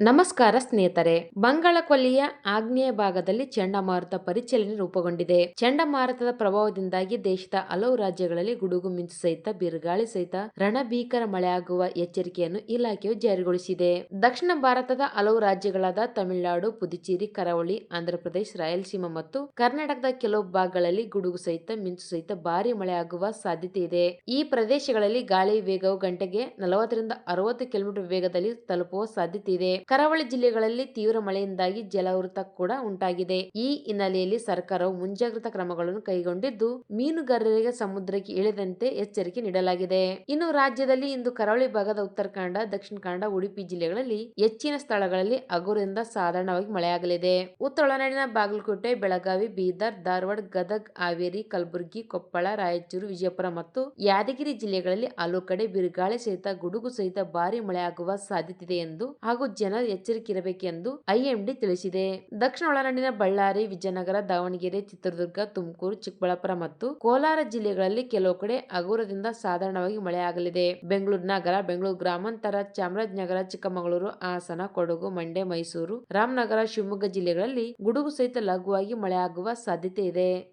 ನಮಸ್ಕಾರ ಸ್ನೇಹಿತರೆ ಬಂಗಾಳ ಕೊಲ್ಲಿಯ ಆಗ್ನೇಯ ಭಾಗದಲ್ಲಿ ಚಂಡಮಾರುತ ಪರಿಚಲನೆ ರೂಪುಗೊಂಡಿದೆ. ಚಂಡಮಾರುತದ ಪ್ರಭಾವದಿಂದಾಗಿ ದೇಶದ ಹಲವು ರಾಜ್ಯಗಳಲ್ಲಿ ಗುಡುಗು ಮಿಂಚು ಸಹಿತ, ಬಿರುಗಾಳಿ ಸಹಿತ, ರಣಭೀಕರ ಮಳೆಯಾಗುವ ಎಚ್ಚರಿಕೆಯನ್ನು ಇಲಾಖೆಯು ಜಾರಿಗೊಳಿಸಿದೆ. ದಕ್ಷಿಣ ಭಾರತದ ಹಲವು ರಾಜ್ಯಗಳಾದ ತಮಿಳುನಾಡು, ಪುದುಚೇರಿ, ಕರಾವಳಿ, ಆಂಧ್ರಪ್ರದೇಶ, ರಾಯಲಸೀಮಾ ಮತ್ತು ಕರ್ನಾಟಕದ ಕೆಲವು ಭಾಗಗಳಲ್ಲಿ ಗುಡುಗು ಸಹಿತ, ಮಿಂಚು ಸಹಿತ ಭಾರಿ ಮಳೆಯಾಗುವ ಸಾಧ್ಯತೆ ಇದೆ. ಈ ಪ್ರದೇಶಗಳಲ್ಲಿ ಗಾಳಿ ವೇಗವು ಗಂಟೆಗೆ ನಲವತ್ತರಿಂದ ಅರವತ್ತು ಕಿಲೋಮೀಟರ್ ವೇಗದಲ್ಲಿ ತಲುಪುವ ಸಾಧ್ಯತೆ ಇದೆ. ಕರಾವಳಿ ಜಿಲ್ಲೆಗಳಲ್ಲಿ ತೀವ್ರ ಮಳೆಯಿಂದಾಗಿ ಜಲಾವೃತ ಕೂಡ ಉಂಟಾಗಿದೆ. ಈ ಹಿನ್ನೆಲೆಯಲ್ಲಿ ಸರ್ಕಾರವು ಮುಂಜಾಗ್ರತಾ ಕ್ರಮಗಳನ್ನು ಕೈಗೊಂಡಿದ್ದು, ಮೀನುಗಾರರಿಗೆ ಸಮುದ್ರಕ್ಕೆ ಇಳಿದಂತೆ ಎಚ್ಚರಿಕೆ ನೀಡಲಾಗಿದೆ. ಇನ್ನು ರಾಜ್ಯದಲ್ಲಿ ಇಂದು ಕರಾವಳಿ ಭಾಗದ ಉತ್ತರ ಕನ್ನಡ ದಕ್ಷಿಣ ಕನ್ನಡ, ಉಡುಪಿ ಜಿಲ್ಲೆಗಳಲ್ಲಿ ಹೆಚ್ಚಿನ ಸ್ಥಳಗಳಲ್ಲಿ ಹಗುರದಿಂದ ಸಾಧಾರಣವಾಗಿ ಮಳೆಯಾಗಲಿದೆ. ಉತ್ತರ ಒಳನಾಡಿನ ಬಾಗಲಕೋಟೆ, ಬೆಳಗಾವಿ, ಬೀದರ್, ಧಾರವಾಡ, ಗದಗ್, ಹಾವೇರಿ, ಕಲಬುರಗಿ, ಕೊಪ್ಪಳ, ರಾಯಚೂರು, ವಿಜಯಪುರ ಮತ್ತು ಯಾದಗಿರಿ ಜಿಲ್ಲೆಗಳಲ್ಲಿ ಹಲವು ಕಡೆ ಬಿರುಗಾಳಿ ಸಹಿತ, ಗುಡುಗು ಸಹಿತ ಭಾರಿ ಮಳೆಯಾಗುವ ಸಾಧ್ಯತೆ ಇದೆ ಎಂದು ಹಾಗೂ ಜನರು ಎಚ್ಚರಿಕೆ ಇರಬೇಕೆಂದು ಐಎಂಡಿ ತಿಳಿಸಿದೆ. ದಕ್ಷಿಣ ಒಳನಾಡಿನ ಬಳ್ಳಾರಿ, ವಿಜಯನಗರ, ದಾವಣಗೆರೆ, ಚಿತ್ರದುರ್ಗ, ತುಮಕೂರು, ಚಿಕ್ಕಬಳ್ಳಾಪುರ ಮತ್ತು ಕೋಲಾರ ಜಿಲ್ಲೆಗಳಲ್ಲಿ ಕೆಲವು ಕಡೆ ಹಗುರದಿಂದ ಸಾಧಾರಣವಾಗಿ ಮಳೆಯಾಗಲಿದೆ. ಬೆಂಗಳೂರು ನಗರ, ಬೆಂಗಳೂರು ಗ್ರಾಮಾಂತರ, ಚಾಮರಾಜನಗರ, ಚಿಕ್ಕಮಗಳೂರು, ಹಾಸನ, ಕೊಡಗು, ಮಂಡ್ಯ, ಮೈಸೂರು, ರಾಮನಗರ, ಶಿವಮೊಗ್ಗ ಜಿಲ್ಲೆಗಳಲ್ಲಿ ಗುಡುಗು ಸಹಿತ ಲಘುವಾಗಿ ಮಳೆಯಾಗುವ ಸಾಧ್ಯತೆ ಇದೆ.